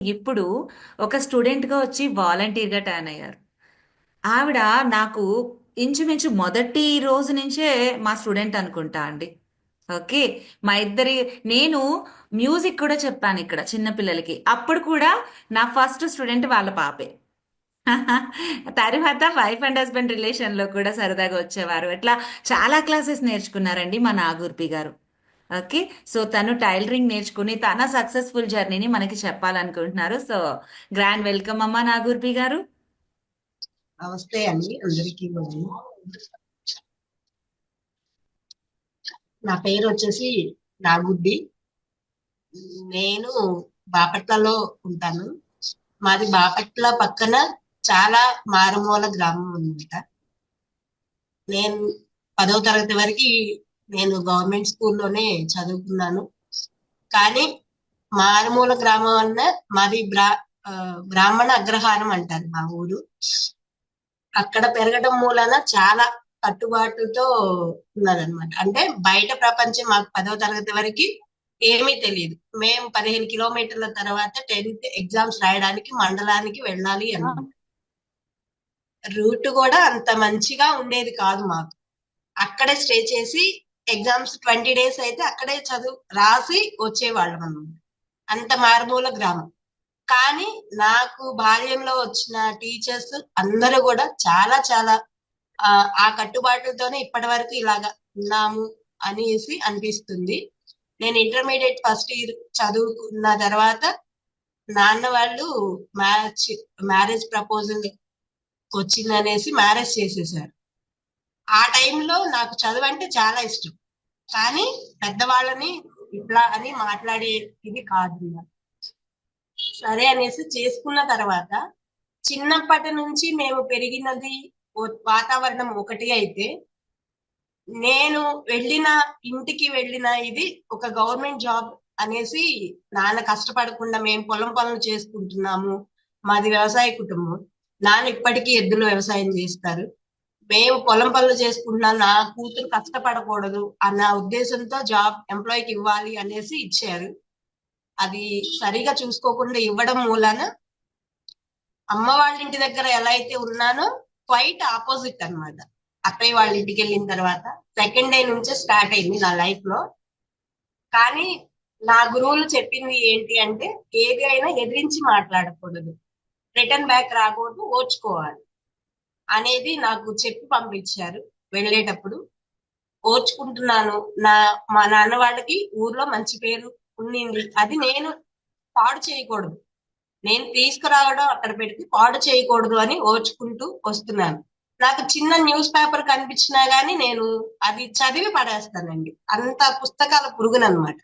ఇప్పుడు ఒక స్టూడెంట్గా వచ్చి వాలంటీర్గా టర్న్ అయ్యారు. ఆవిడ నాకు ఇంచుమించు మొదటి రోజు నుంచే మా స్టూడెంట్ అనుకుంటా అండి. ఓకే? మా ఇద్దరి నేను మ్యూజిక్ కూడా చెప్పాను ఇక్కడ చిన్నపిల్లలకి అప్పుడు కూడా నా ఫస్ట్ స్టూడెంట్ వాళ్ళ పాపే. తర్వాత వైఫ్ అండ్ హస్బెండ్ రిలేషన్లో కూడా సరదాగా వచ్చేవారు. ఇట్లా చాలా క్లాసెస్ నేర్చుకున్నారండి మా నాగూర్పి గారు. ఓకే? సో తను టైలరింగ్ నేర్చుకుని తన సక్సెస్ఫుల్ జర్నీని మనకి చెప్పాలనుకుంటున్నారు. సో గ్రాండ్ వెల్కమ్ అమ్మ నాగూర్పి గారు. నమస్తే అండి అందరికీ నా పేరు వచ్చేసి నాగుడ్డి నేను బాపట్లలో ఉంటాను. మాది బాపట్ల పక్కన చాలా మారుమూల గ్రామం అనమాట నేను పదవ తరగతి వరకు నేను గవర్నమెంట్ స్కూల్లోనే చదువుకున్నాను. కానీ మారుమూల గ్రామం అన్న మాది బ్రా బ్రాహ్మణ అగ్రహారం అంటారు మా ఊరు. అక్కడ పెరగడం మూలన చాలా కట్టుబాటుతో ఉన్నదనమాట అంటే బయట ప్రపంచం మాకు పదవ తరగతి వరకు ఏమీ తెలియదు. మేము పదిహేను కిలోమీటర్ల తర్వాత టెన్త్ ఎగ్జామ్స్ రాయడానికి మండలానికి వెళ్ళాలి అన్నమాట రూట్ కూడా అంత మంచిగా ఉండేది కాదు మాకు. అక్కడే స్టే చేసి ఎగ్జామ్స్ ట్వంటీ డేస్ అయితే అక్కడే చదువు రాసి వచ్చేవాళ్ళం అన్నమాట. అంత మారుమూల గ్రామం. కానీ నాకు బాల్యంలో వచ్చిన టీచర్స్ అందరూ కూడా చాలా చాలా ఆ కట్టుబాట్లతోనే ఇప్పటి వరకు ఇలాగా ఉన్నాము అనేసి అనిపిస్తుంది. నేను ఇంటర్మీడియట్ ఫస్ట్ ఇయర్ చదువుకున్న తర్వాత నాన్న వాళ్ళు మ్యారేజ్ మ్యారేజ్ ప్రపోజల్ వచ్చిందనేసి మ్యారేజ్ చేసేసారు. ఆ టైంలో నాకు చదువు అంటే చాలా ఇష్టం. కానీ పెద్దవాళ్ళని ఇట్లా అని మాట్లాడే ఇది కాదు సరే అనేసి చేసుకున్న తర్వాత చిన్నప్పటి నుంచి మేము పెరిగినది వాతావరణం ఒకటి అయితే నేను వెళ్ళిన ఇంటికి వెళ్ళిన ఇది ఒక గవర్నమెంట్ జాబ్ అనేసి నాన్న కష్టపడకుండా మేము పొలం పనులు చేసుకుంటున్నాము. మాది వ్యవసాయ కుటుంబం. నాన్న ఇప్పటికీ ఎద్దులు వ్యవసాయం చేస్తారు. మేము పొలం పనులు చేసుకుంటున్నా నా కూతురు కష్టపడకూడదు అన్న ఉద్దేశంతో జాబ్ ఎంప్లాయీకి ఇవ్వాలి అనేసి ఇచ్చారు. అది సరిగా చూసుకోకుండా ఇవ్వడం మూలాన అమ్మ వాళ్ళ ఇంటి దగ్గర ఎలా అయితే ఉన్నానో క్వైట్ ఆపోజిట్ అనమాట అక్కయ్య వాళ్ళ ఇంటికి వెళ్ళిన తర్వాత సెకండ్ డే నుంచే స్టార్ట్ అయింది నా లైఫ్లో. కానీ నా గురువులు చెప్పింది ఏంటి అంటే ఏది అయినా ఎదిరించి మాట్లాడకూడదు. రిటర్న్ బ్యాక్ రాకూడదు ఓర్చుకోవాలి. అనేది నాకు చెప్పి పంపించారు. వెళ్ళేటప్పుడు ఓర్చుకుంటున్నాను. నా మా నాన్న వాళ్ళకి ఊర్లో మంచి పేరు ఉండింది. అది నేను పాడు చేయకూడదు. నేను తీసుకురావడం అక్కడ పెడితే పాడు చేయకూడదు అని ఓర్చుకుంటూ వస్తున్నాను. నాకు చిన్న న్యూస్ పేపర్ కనిపించినా గానీ నేను అది చదివి పడేస్తానండి. అంత పుస్తకాల పురుగునమాట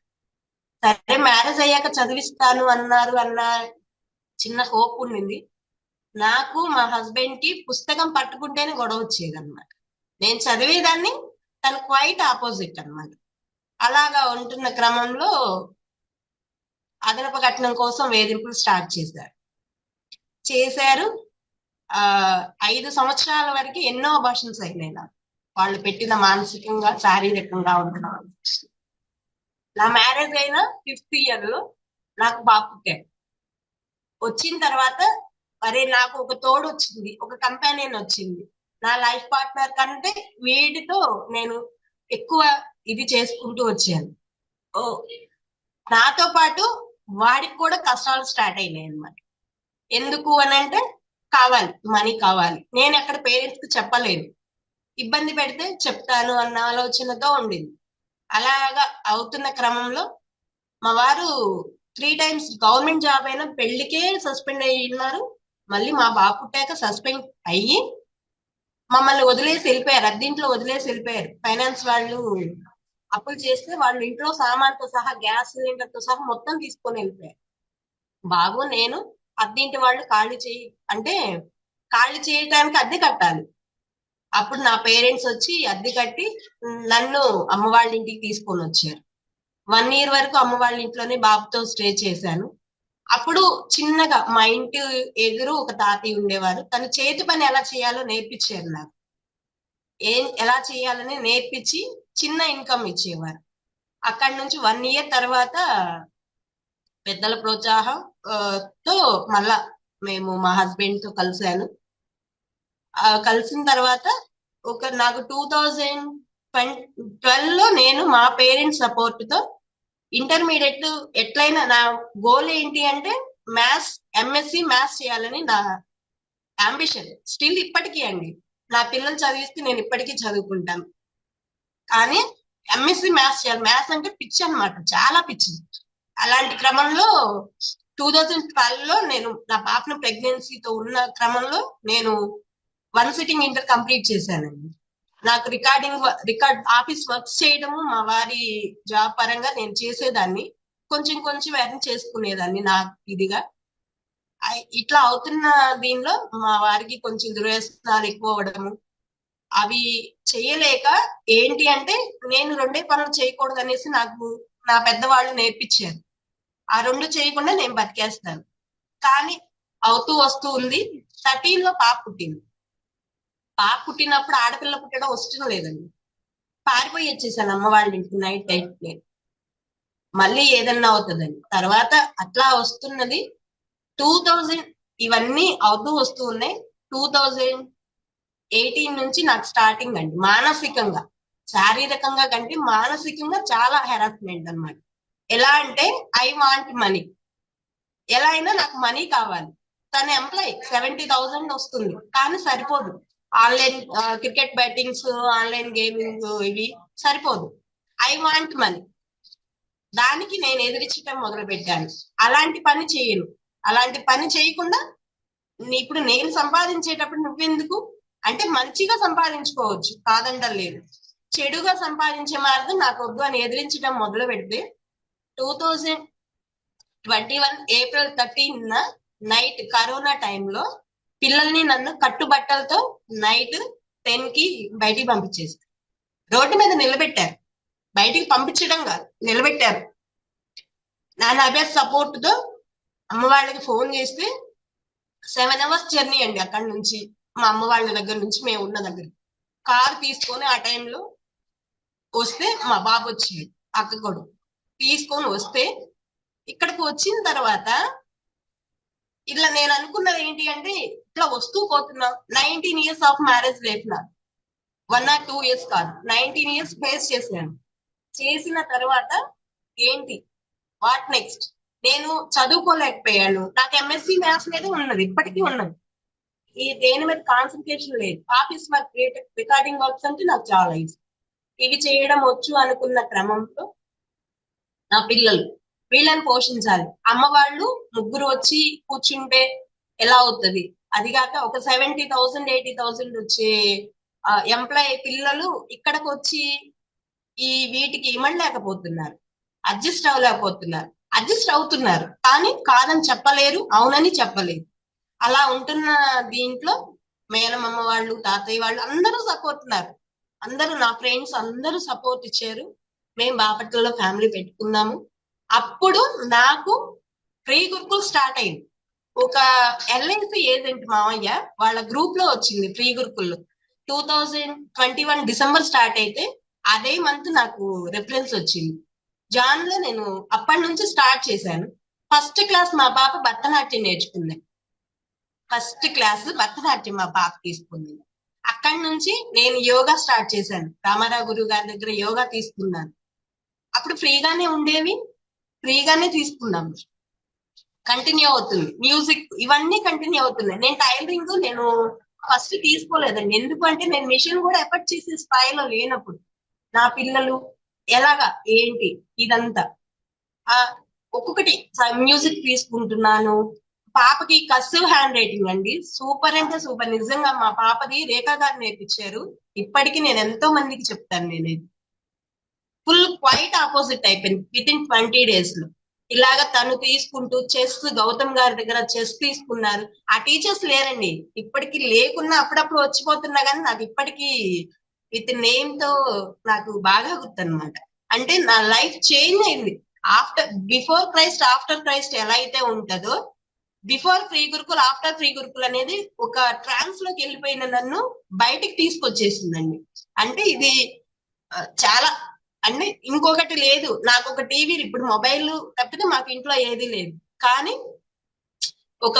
సరే మ్యారేజ్ అయ్యాక చదివిస్తాను అన్నారు అన్న చిన్న హోప్ ఉండింది. నాకు మా హస్బెండ్కి పుస్తకం పట్టుకుంటేనే గొడవ వచ్చేది అనమాట నేను చదివేదాన్ని తను క్వైట్ ఆపోజిట్ అనమాట అలాగా ఉంటున్న క్రమంలో అదనపు కట్నం కోసం వేధింపులు స్టార్ట్ చేశారు. చేశారు. ఆ ఐదు సంవత్సరాల వరకు ఎన్నో అబార్షన్స్ అయినాయి నాకు. వాళ్ళు పెట్టిన మానసికంగా శారీరకంగా ఉంటున్నా నా మ్యారేజ్ అయిన ఫిఫ్త్ ఇయర్లో నాకు బాబు వచ్చిన తర్వాత అరే నాకు ఒక తోడు వచ్చింది ఒక కంపానియన్ వచ్చింది. నా లైఫ్ పార్ట్నర్ కంటే వీడితో నేను ఎక్కువ ఇది చేసుకుంటూ వచ్చాను. ఓ నాతో పాటు వాడికి కూడా కష్టాలు స్టార్ట్ అయినాయి అనమాట ఎందుకు అని అంటే కావాలి మనీ కావాలి. నేను ఎక్కడ పేరెంట్స్కి చెప్పలేను. ఇబ్బంది పెడితే చెప్తాను అన్న ఆలోచనతో ఉండింది. అలాగా అవుతున్న క్రమంలో మా వారు త్రీ టైమ్స్ గవర్నమెంట్ జాబ్ అయినా పెళ్ళికే సస్పెండ్ అయ్యి ఉన్నారు. మళ్ళీ మా బాబు పుట్టాక సస్పెండ్ అయ్యి మమ్మల్ని వదిలేసి వెళ్ళిపోయారు. అద్దీంట్లో వదిలేసి వెళ్ళిపోయారు. ఫైనాన్స్ వాళ్ళు అప్పులు చేస్తే వాళ్ళు ఇంట్లో సామాన్తో సహా గ్యాస్ సిలిండర్తో సహా మొత్తం తీసుకొని వెళ్ళిపోయారు. బాబు నేను అద్దెంటి వాళ్ళు ఖాళీ చేయి అంటే ఖాళీ చేయటానికి అద్దె కట్టాలి. అప్పుడు నా పేరెంట్స్ వచ్చి అద్దె కట్టి నన్ను అమ్మ వాళ్ళ ఇంటికి తీసుకొని వచ్చారు. వన్ ఇయర్ వరకు అమ్మ వాళ్ళ ఇంట్లోనే బాబుతో స్టే చేశాను. అప్పుడు చిన్నగా మా ఇంటి ఎదురు ఒక తాతయ్య ఉండేవారు. తన చేతి పని ఎలా చేయాలో నేర్పించారు నాకు. ఏం ఎలా చేయాలని నేర్పించి చిన్న ఇన్కమ్ ఇచ్చేవారు. అక్కడి నుంచి వన్ ఇయర్ తర్వాత పెద్దల ప్రోత్సాహం తో మళ్ళా మేము మా హస్బెండ్తో కలిసాను కలిసిన తర్వాత ఒక నాకు టూ థౌజండ్ ట్వెల్వ్లో నేను మా పేరెంట్స్ సపోర్ట్తో ఇంటర్మీడియట్ ఎట్లయినా నా గోల్ ఏంటి అంటే మ్యాథ్స్ ఎంఎస్సి మ్యాథ్స్ చేయాలని నా అంబిషన్ స్టిల్ ఇప్పటికీ అండి. నా పిల్లలు చదివిస్తే నేను ఇప్పటికీ చదువుకుంటాను. కానీ ఎంఎస్సి మ్యాథ్స్ చేయాలి. మ్యాథ్స్ అంటే పిచ్చి అనమాట చాలా పిచ్చి. అలాంటి క్రమంలో టూ థౌజండ్ ట్వెల్వ్లో నేను నా పాపను ప్రెగ్నెన్సీతో ఉన్న క్రమంలో నేను వన్ సిట్టింగ్ ఇంటర్ కంప్లీట్ చేశానండి. నాకు రికార్డింగ్ రికార్డ్ ఆఫీస్ వర్క్ చేయడము మా వారి జాబ్ పరంగా నేను చేసేదాన్ని. కొంచెం కొంచెం ఎర్న్ చేసుకునేదాన్ని నా ఇదిగా. ఇట్లా అవుతున్న దీనిలో మా వారికి కొంచెం దుర్వ్యసనాలు ఎక్కువ అవడము అవి చేయలేక ఏంటి అంటే నేను రెండే పనులు చేయకూడదు అనేసి నాకు నా పెద్దవాళ్ళు నేర్పించారు. ఆ రెండు చేయకుండా నేను బతికేస్తాను. కానీ అవుతూ వస్తూ ఉంది. థర్టీన్లో పాప పుట్టింది. పాప పుట్టినప్పుడు ఆడపిల్ల పుట్టడం వష్టం లేదండి. పారిపోయి వచ్చేసాను అమ్మ వాళ్ళ ఇంటికి నైట్ టైట్ నేను మళ్ళీ ఏదన్నా అవుతుందని తర్వాత అట్లా వస్తున్నది టూ థౌజండ్ ఇవన్నీ అవుతూ వస్తూ ఉన్నాయి. టూ థౌజండ్ ఎయిటీన్ నుంచి నాకు స్టార్టింగ్ అండి. మానసికంగా శారీరకంగా కంటే మానసికంగా చాలా హెరాస్మెంట్ అన్నమాట. ఎలా అంటే ఐ వాంట్ మనీ ఎలా అయినా నాకు మనీ కావాలి. తన ఎంప్లాయ్ సెవెంటీ థౌసండ్ వస్తుంది. కానీ సరిపోదు. Online cricket battings online gaming ఇవి సరిపోదు. I want money. దానికి నేను ఎదిరించడం మొదలు పెట్టాను అలాంటి పని చేయను. అలాంటి పని చేయకుండా నీ- ఇప్పుడు నేను సంపాదించేటప్పుడు నువ్వెందుకు? అంటే మంచిగా సంపాదించుకోవచ్చు కాదండం లేదు. చెడుగా సంపాదించే మార్గం నాకు వద్దు అని ఎదిరించడం మొదలు పెడితే two thousand twenty one April thirteen night corona టైంలో పిల్లల్ని నన్ను కట్టుబట్టలతో నైట్ టెన్కి బయటికి పంపించేసి రోడ్డు మీద నిలబెట్టారు. బయటికి పంపించడం కాదు నిలబెట్టారు. నా అభ్యాస్ సపోర్ట్తో అమ్మ వాళ్ళకి ఫోన్ చేస్తే సెవెన్ అవర్స్ జర్నీ అండి అక్కడ నుంచి. మా అమ్మ వాళ్ళ దగ్గర నుంచి మేము ఉన్న దగ్గర. కార్ తీసుకొని ఆ టైంలో వస్తే మా బాబు వచ్చాడు అక్క కొడు తీసుకొని వస్తే ఇక్కడికి వచ్చిన తర్వాత ఇట్లా నేను అనుకున్నది ఏంటి అంటే ఇట్లా వస్తూ పోతున్నా. Nineteen years of marriage life నా. వన్ ఆర్ టూ ఇయర్స్ కాదు. నైన్టీన్ ఇయర్స్ ఫేస్ చేశాను. చేసిన తర్వాత ఏంటి? వాట్ నెక్స్ట్ నేను చదువుకోలేకపోయాను. నాకు ఎంఎస్సి మ్యాథ్స్ మీద ఉన్నది. ఇప్పటికీ ఉన్నది. ఈ దేని మీద కాన్సన్ట్రేషన్ లేదు. ఆఫీస్ వర్క్ రికార్డింగ్ వర్క్స్ అంటే నాకు చాలా ఇష్టం. ఇవి చేయడం వచ్చు అనుకున్న క్రమంలో నా పిల్లలు వీళ్ళని పోషించాలి. అమ్మ వాళ్ళు ముగ్గురు వచ్చి కూర్చుంటే ఎలా అవుతుంది? అది కాక ఒక సెవెంటీ థౌసండ్ ఎయిటీ థౌసండ్ వచ్చే ఎంప్లాయ్ పిల్లలు ఇక్కడికి వచ్చి ఈ వీటికి ఇమడలేకపోతున్నారు అడ్జస్ట్ అవ్వలేకపోతున్నారు. అడ్జస్ట్ అవుతున్నారు. కానీ కాదని చెప్పలేరు అవునని చెప్పలేరు అలా ఉంటున్న దీంట్లో మేనమమ్మ వాళ్ళు తాతయ్య వాళ్ళు అందరూ సపోర్ట్ ఉన్నారు. అందరూ నా ఫ్రెండ్స్ అందరూ సపోర్ట్ ఇచ్చారు. మేము బాపట్లలో ఫ్యామిలీ పెట్టుకున్నాము. అప్పుడు నాకు ప్రీ గురుకుల్ స్టార్ట్ అయింది. ఒక ఎల్ఐసి ఏజెంట్ మావయ్య వాళ్ళ గ్రూప్లో వచ్చింది free గురుకుల్లో two thousand twenty one December start అయితే అదే మంత్ నాకు రిఫరెన్స్ వచ్చింది. జాన్లో నేను అప్పటి నుంచి స్టార్ట్ చేశాను. ఫస్ట్ క్లాస్ మా పాప భరతనాట్యం నేర్చుకుంది. ఫస్ట్ క్లాస్ భరతనాట్యం మా పాప తీసుకుంది. అక్కడి నుంచి నేను యోగా స్టార్ట్ చేశాను. రామారావు గురువు గారి దగ్గర యోగా తీసుకున్నాను. అప్పుడు ఫ్రీగానే ఉండేవి. ఫ్రీగానే తీసుకున్నాము. కంటిన్యూ అవుతుంది. మ్యూజిక్ ఇవన్నీ కంటిన్యూ అవుతున్నాయి. నేను టైలరింగ్ నేను ఫస్ట్ తీసుకోలేదండి. ఎందుకంటే నేను మిషన్ కూడా ఎఫర్ట్ చేసే స్థాయిలో లేనప్పుడు నా పిల్లలు ఎలాగా ఏంటి ఇదంతా? ఆ ఒక్కొక్కటి మ్యూజిక్ తీసుకుంటున్నాను. పాపకి కసివ్ హ్యాండ్ రైటింగ్ అండి. సూపర్ అంటే సూపర్ నిజంగా మా పాపది రేఖా గారు నేర్పించారు. ఇప్పటికీ నేను ఎంతో మందికి చెప్తాను నేను ఇది ఫుల్ క్వైట్ ఆపోజిట్ అయిపోయింది. విత్ ఇన్ ట్వంటీ డేస్లో. ఇలాగ తను తీసుకుంటూ చెస్ గౌతమ్ గారి దగ్గర చెస్ తీసుకున్నారు. ఆ టీచర్స్ లేరండి. ఇప్పటికి లేకున్నా అప్పుడప్పుడు వచ్చిపోతున్నా కానీ నాకు ఇప్పటికీ విత్ నేమ్తో నాకు బాగా గుర్తనమాట అంటే నా లైఫ్ చేంజ్ అయింది. After before Christ after Christ ఎలా అయితే ఉంటుందో before free Gurukul after free Gurukul అనేది ఒక ట్రాన్స్లోకి వెళ్ళిపోయిన నన్ను బయటికి తీసుకొచ్చేసిందండి. అంటే ఇది చాలా అంటే ఇంకొకటి లేదు. నాకు ఒక టీవీ ఇప్పుడు మొబైల్ తప్పితే మాకు ఇంట్లో ఏది లేదు. కానీ ఒక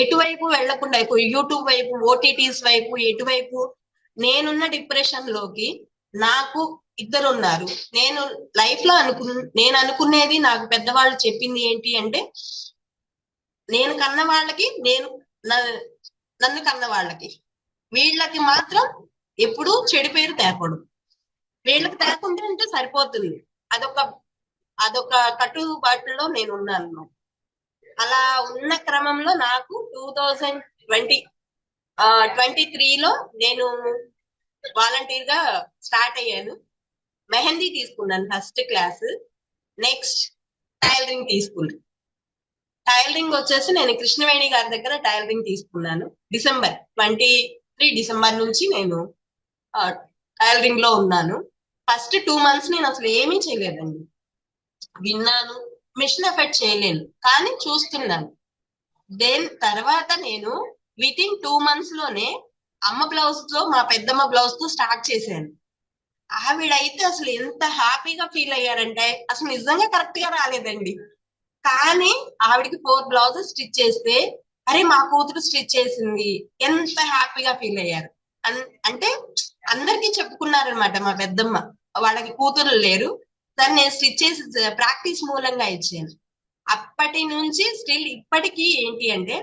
ఎటువైపు వెళ్ళకుండా ఇప్పుడు యూట్యూబ్ వైపు ఓటీటీస్ వైపు ఎటువైపు నేనున్న డిప్రెషన్లోకి నాకు ఇద్దరు ఉన్నారు నేను లైఫ్లో అనుకు నేను అనుకునేది నాకు పెద్దవాళ్ళు చెప్పింది ఏంటి అంటే నేను కన్న వాళ్ళకి నేను నన్ను కన్న వాళ్ళకి. వీళ్ళకి మాత్రం ఎప్పుడూ చెడు పేరు తేకూడదు. వీళ్ళకి తేకుండా ఉంటే సరిపోతుంది. అదొక అదొక కట్టుబాటులో నేను ఉన్నాను అలా ఉన్న క్రమంలో నాకు టూ థౌజండ్ ట్వంటీ ట్వంటీ త్రీలో నేను వాలంటీర్గా స్టార్ట్ అయ్యాను. మెహందీ తీసుకున్నాను ఫస్ట్ క్లాస్. నెక్స్ట్ టైలరింగ్ తీసుకున్నాను టైలరింగ్ వచ్చేసి నేను కృష్ణవేణి గారి దగ్గర టైలరింగ్ తీసుకున్నాను. డిసెంబర్ ట్వంటీ త్రీ డిసెంబర్ నుంచి నేను టైలరింగ్లో ఉన్నాను. ఫస్ట్ టూ మంత్స్ నేను అసలు ఏమీ చేయలేదండి. విన్నాను మిషన్ ఎఫెక్ట్ చేయలేను కానీ చూస్తున్నాను. దెన్ తర్వాత నేను విత్ ఇన్ టూ మంత్స్లోనే అమ్మ బ్లౌజ్తో మా పెద్దమ్మ బ్లౌజ్తో స్టార్ట్ చేశాను. ఆవిడైతే అసలు ఎంత హ్యాపీగా ఫీల్ అయ్యారంటే అసలు నిజంగా కరెక్ట్గా రాలేదండి. కానీ ఆవిడకి ఫోర్ బ్లౌజెస్ స్టిచ్ చేస్తే అరే మా కూతురు స్టిచ్ చేసింది ఎంత హ్యాపీగా ఫీల్ అయ్యారు. అంటే అందరికీ చెప్పుకున్నారనమాట మా పెద్దమ్మ. వాళ్ళకి కూతురు లేరు. దాన్ని నేను స్టిచ్ చేసి ప్రాక్టీస్ మూలంగా ఇచ్చాను అప్పటి నుంచి స్టిల్ ఇప్పటికీ ఏంటి అంటే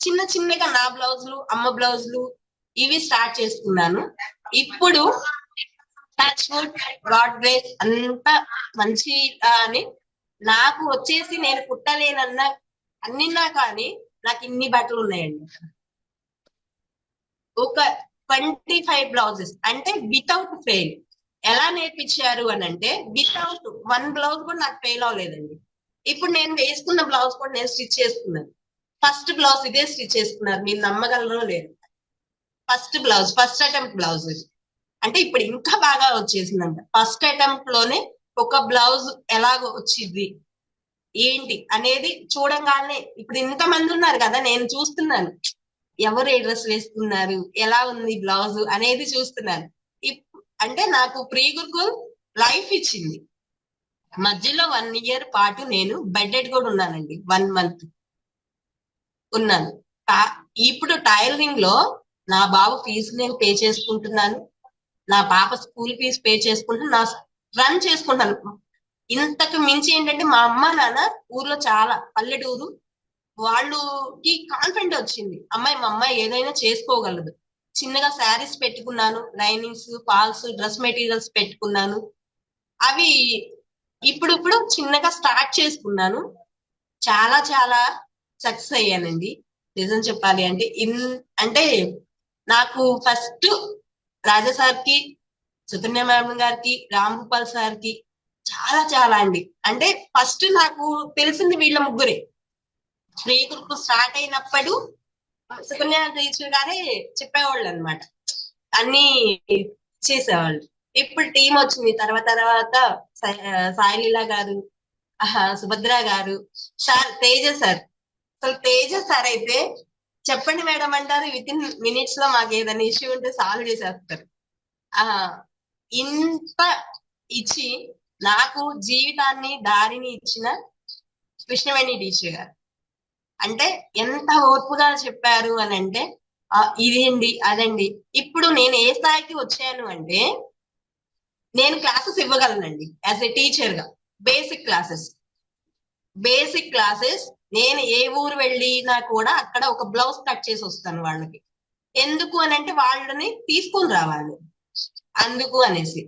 చిన్న చిన్నగా నా బ్లౌజులు అమ్మ బ్లౌజులు ఇవి స్టార్ట్ చేసుకున్నాను. ఇప్పుడు టచ్ వుడ్ గాడ్ అంతా మంచి అని నాకు వచ్చేసి నేను కుట్టలేనన్న అన్నిన్నా కానీ నాకు ఇన్ని బట్టలు ఉన్నాయండి. ఒక ట్వంటీ ఫైవ్ బ్లౌజెస్. అంటే వితౌట్ ఫెయిల్ ఎలా నేర్పించారు అని అంటే వితౌట్ వన్ బ్లౌజ్ కూడా నాకు ఫెయిల్ అవ్వలేదండి. ఇప్పుడు నేను వేసుకున్న బ్లౌజ్ కూడా నేను స్టిచ్ చేసుకున్నాను. ఫస్ట్ బ్లౌజ్ ఇదే స్టిచ్ చేసుకున్నారు. మీరు నమ్మగలరో లేదు. First blouse first attempt blouse అంటే ఇప్పుడు ఇంకా బాగా వచ్చేసిందంట. ఫస్ట్ అటెంప్ట్లోనే ఒక బ్లౌజ్ ఎలాగ వచ్చింది? ఏంటి? అనేది చూడంగానే ఇప్పుడు ఇంత మంది ఉన్నారు కదా నేను చూస్తున్నాను. ఎవరు ఏ డ్రెస్ వేసుకున్నారు? ఎలా ఉంది బ్లౌజ్ అనేది చూస్తున్నాను. అంటే నాకు ప్రీ గురుకుల్ లైఫ్ ఇచ్చింది. మధ్యలో వన్ ఇయర్ పాటు నేను బెడ్డెడ్ కూడా ఉన్నానండి. One month. ఉన్నాను. ఇప్పుడు టైలరింగ్లో నా బాబు ఫీజు నేను పే చేసుకుంటున్నాను. నా పాప స్కూల్ ఫీజు పే చేసుకుంటున్నా నా రన్ చేసుకుంటాను ఇంతకు మించి ఏంటంటే మా అమ్మ నాన్న ఊర్లో చాలా పల్లెటూరు వాళ్ళకి కాన్ఫిడెంట్ వచ్చింది. అమ్మాయి మా అమ్మాయి ఏదైనా చేసుకోగలదు. చిన్నగా శారీస్ పెట్టుకున్నాను లైనింగ్స్ పాల్స్ డ్రెస్ మెటీరియల్స్ పెట్టుకున్నాను. అవి ఇప్పుడిప్పుడు చిన్నగా స్టార్ట్ చేసుకున్నాను. చాలా చాలా సక్సెస్ అయ్యానండి. నిజం చెప్పాలి అంటే ఇన్ అంటే నాకు ఫస్ట్ రాజా సార్కి సుకన్య మేడం గారికి రామ్ గోపాల్ సార్కి చాలా చాలా అండి. అంటే ఫస్ట్ నాకు తెలిసింది వీళ్ళ ముగ్గురే. ఫ్రీ గ్రూప్ స్టార్ట్ అయినప్పుడు సుకన్య టీచర్ గారే చెప్పేవాళ్ళు అనమాట అన్ని చేసేవాళ్ళు. ఇప్పుడు టీం వచ్చింది. తర్వాత తర్వాత సా- సాయిలీల గారు ఆహా, సుభద్ర గారు సార్ తేజ సార్. అసలు తేజ సార్ అయితే చెప్పండి మేడం అంటారు. విత్ ఇన్ మినిట్స్లో మాకు ఏదైనా ఇష్యూ ఉంటే సాల్వ్ చేసేస్తారు. ఆ ఇంత ఇచ్చి నాకు జీవితాన్ని దారిని ఇచ్చిన కృష్ణవేణి టీచర్ గారు. అంటే ఎంత ఓర్పుగా చెప్పారు అని అంటే ఇదేంటి? అదండి. ఇప్పుడు నేను ఏ స్థాయికి వచ్చాను అంటే నేను క్లాసెస్ ఇవ్వగలనండి యాజ్ ఎ టీచర్గా బేసిక్ క్లాసెస్. Basic classes. నేను ఏ ఊరు వెళ్ళినా కూడా అక్కడ ఒక బ్లౌజ్ కట్ చేసి వస్తాను వాళ్ళకి. ఎందుకు అని అంటే వాళ్ళని తీసుకొని రావాలి. అందుకు అనేసి.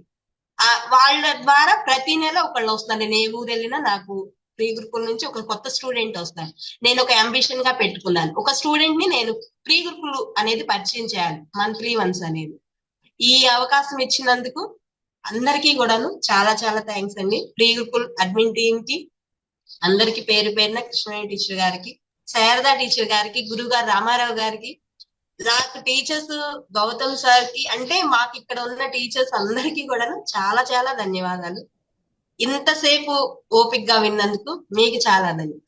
ఆ వాళ్ళ ద్వారా ప్రతి నెల ఒకళ్ళు వస్తారు నేను ఏ ఊరు వెళ్ళినా నాకు ప్రీ గురుకుల నుంచి ఒక కొత్త స్టూడెంట్ వస్తారు నేను ఒక అంబిషన్గా పెట్టుకున్నాను. ఒక స్టూడెంట్ని నేను ప్రీ గురుకులు అనేది పరిచయం చేయాలి. మంత్లీ వన్స్ అనేది. ఈ అవకాశం ఇచ్చినందుకు అందరికీ కూడాను చాలా చాలా థ్యాంక్స్ అండి. ప్రీ గురుకుల్ అడ్మిన్ టీమ్కి అందరికి పేరు పేరున కృష్ణయ్య టీచర్ గారికి శారదా టీచర్ గారికి గురుగారు రామారావు గారికి నాకు టీచర్స్ గౌతమ్ సార్కి అంటే మాకు ఇక్కడ ఉన్న టీచర్స్ అందరికీ కూడా చాలా చాలా ధన్యవాదాలు. ఇంతసేపు ఓపిక్గా విన్నందుకు మీకు చాలా ధన్యవాదాలు.